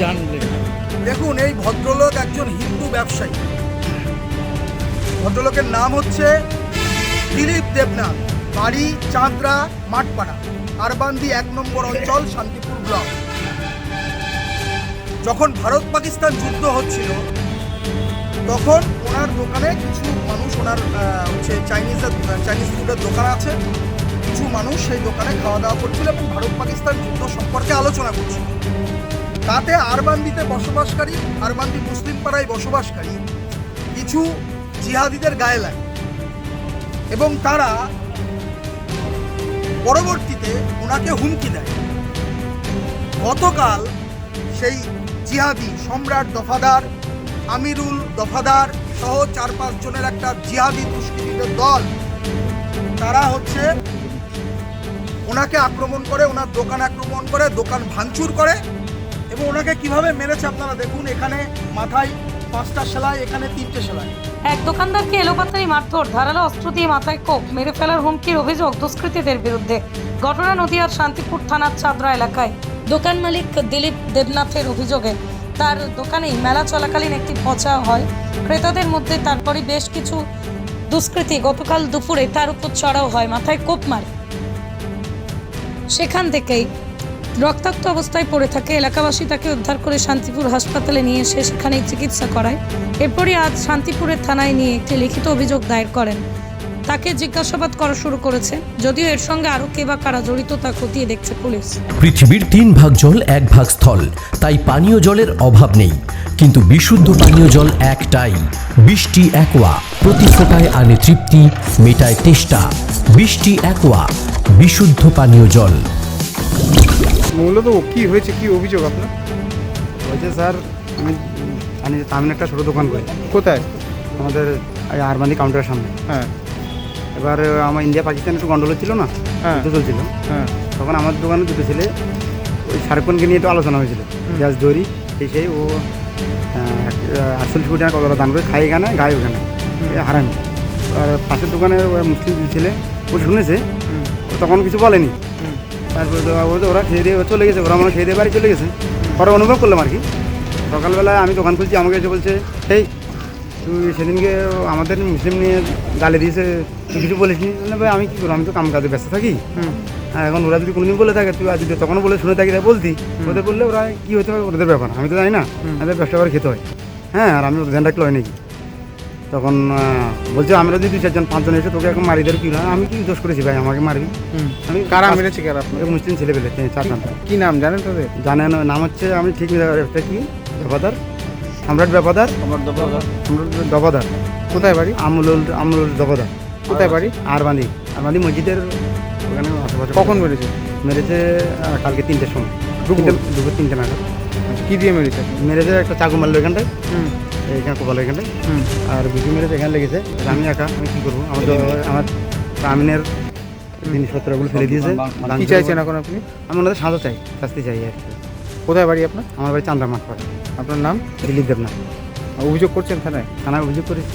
জানলেন দেখুন, এই ভদ্রলোক একজন হিন্দু ব্যবসায়ী। ভদ্রলোকের নাম হচ্ছে দিলীপ দেবনাথ। বাড়ি চাঁদরা, মাঠপাড়া আরবান্দি এক নম্বর অঞ্চল, শান্তিপুর ব্লক। যখন ভারত পাকিস্তান যুদ্ধ হচ্ছিল, তখন ওনার দোকানে কিছু মানুষ, ওনার হচ্ছে চাইনিজের, চাইনিজ ফুডের দোকান আছে। কিছু মানুষ সেই দোকানে খাওয়া দাওয়া করছিল এবং ভারত পাকিস্তান যুদ্ধ সম্পর্কে আলোচনা করছিল। তাতে আরবান্দিতে বসবাসকারী আরবান্দি মুসলিম পাড়ায় বসবাসকারী কিছু জিহাদিদের গায়ে লাগে। এবং তারা পরবর্তীতে ওনাকে হুমকি দেয়। গতকাল সেই জিহাদি সম্রাট দফাদার, আমিরুল দফাদার সহ চার পাঁচ জনের একটা জিহাদি দুষ্কৃতীদের দল, তারা হচ্ছে ওনাকে আক্রমণ করে ওনার দোকান আক্রমণ করে, দোকান ভাঙচুর করে এবং ওনাকে কীভাবে আপনারা দেখুন, এখানে মাথায় পাঁচটা সেলাই, এখানে তিনটে সেলাই। এক দোকানদারকে এলোপাতারি মারধর, ধারালো অস্ত্র দিয়ে মাথায় কোপ, মেরে ফেলার হুমকির অভিযোগ দুষ্কৃতীদের বিরুদ্ধে। ঘটনা নদীয়ার শান্তিপুর থানার চাদরা এলাকায়। দোকান মালিক দিলীপ দেবনাথের অভিযোগে তার দোকানেই মেলা চলাকালীন একটি পচা হয়। ক্রেতাদের মধ্যে তারপরে বেশ কিছু দুষ্কৃতী গতকাল দুপুরে তার উপর চড়াও হয়, মাথায় কোপ মারে। সেখান থেকেই রক্তাক্ত অবস্থায় পড়ে থাকে। এলাকাবাসী তাকে উদ্ধার করে শান্তিপুর হাসপাতালে নিয়ে এসে সেখানেই চিকিৎসা করায়। এরপরই আজ শান্তিপুরের থানায় নিয়ে একটি লিখিত অভিযোগ দায়ের করেন। তাকে জিজ্ঞাসাবাদ করা শুরু করেছে। যদিও এর সঙ্গে আরও কে বা কারা জড়িত তা খতিয়ে দেখছে পুলিশ। পৃথিবীর তিন ভাগ জল, এক ভাগ স্থল। তাই পানীয় জলের অভাব নেই। কিন্তু বিশুদ্ধ পানীয় জল একটাই। বৃষ্টি একোয়া। প্রতি ফোটায় আনে তৃপ্তি, মেটায় তেষ্টা। বৃষ্টি একোয়া। বিশুদ্ধ পানীয় জল। মূলত কি হয়েছে কি অভিযোগ আপনার? বলছে স্যার আমি আমি সামনে একটা ছোটো দোকান করি। কোথায়? আমাদের আরবান্দি কাউন্টারের সামনে। হ্যাঁ। এবার আমার ইন্ডিয়া পাকিস্তান একটু গন্ডগোল ছিল না হ্যাঁ। চলছিল। হ্যাঁ। তখন আমার দোকানে দুটো ছেলে ওই শাহরুখ নিয়ে একটু আলোচনা হয়েছিল। গ্যাস দড়ি সেই সেই ও আটচল্লিশ কোটি টাকা কত দান করে খাই এখানে গায়ে ওখানে। হারামি। আর পাশের দোকানে মুসলিম ছেলে ও শুনেছে ও তখন কিছু বলেনি। তারপরে তো ওরা খেয়ে দিয়ে চলে গেছে ওরা হয় খেয়ে দিয়ে বাড়ি চলে গেছে। পরে অনুভব করলাম আর কি। সকালবেলা আমি দোকান খুলছি আমাকে এসে বলছে এই তুই সেদিনকে আমাদের মুসলিম নিয়ে গালে দিয়েছে তুই কিছু বলিস নি? ভাই আমি কী করব? আমি তো কাম কাজে ব্যস্ত থাকি। হ্যাঁ এখন ওরা যদি কোনোদিন বলে থাকে তুই আজ যদি তখন বলে শুনে থাকি তাই বলতি। ওদের বললে ওরা কী হতে পারে? ওদের ব্যাপার। আমি তো জানি না। আমাদের ব্যবসা করে খেতে হয়। হ্যাঁ আর আমি ধ্যান রাখলে হয় নাকি? তখন বলছে আমরা যদি দুই চারজন পাঁচজন এসে তোকে এখন মারি দেবে কি হয়? আমি কি দোষ করেছি ভাই? আমাকে মারবি? আমি কারা মেরেছে কারা মুসলিম ছেলে পেলে চার পাঁচটা কি নাম জানেন তাদের? জানেন নাম হচ্ছে আমি ঠিক একটা কি? ব্যাপাদার সম্রাট ব্যাপাদার দবাদার কোথায় বাড়ি? আমুলুল আমুলুল দবাদার কোথায় বাড়ি? আরবান্দি। আরবান্দি মসজিদের ওখানে আশেপাশে। কখন মেরেছে? মেরেছে কালকে তিনটের সময়। দুপুর? তিনটে নাগাদ। কি দিয়ে মেরেছে? মেরেছে একটা চাকু মারলো এখানটায়। হুম কোপাল এখানে। আর বুঝি মেরে এখানে লেগেছে। আমি একা আমি কী করব? আমার তো আমার আমিনের জিনিসপত্রগুলো ফেলে দিয়েছে। কি চাইছেন এখন আপনি? আমি ওনাদের সাজা চাই শাস্তি চাই আর কি। কোথায় বাড়ি আপনার? আমার বাড়ি চান্দা মাঠ পাড়া। আপনার নাম? দিলীপ দেবনাথ। অভিযোগ করছেন থানায়? থানায় অভিযোগ করেছি।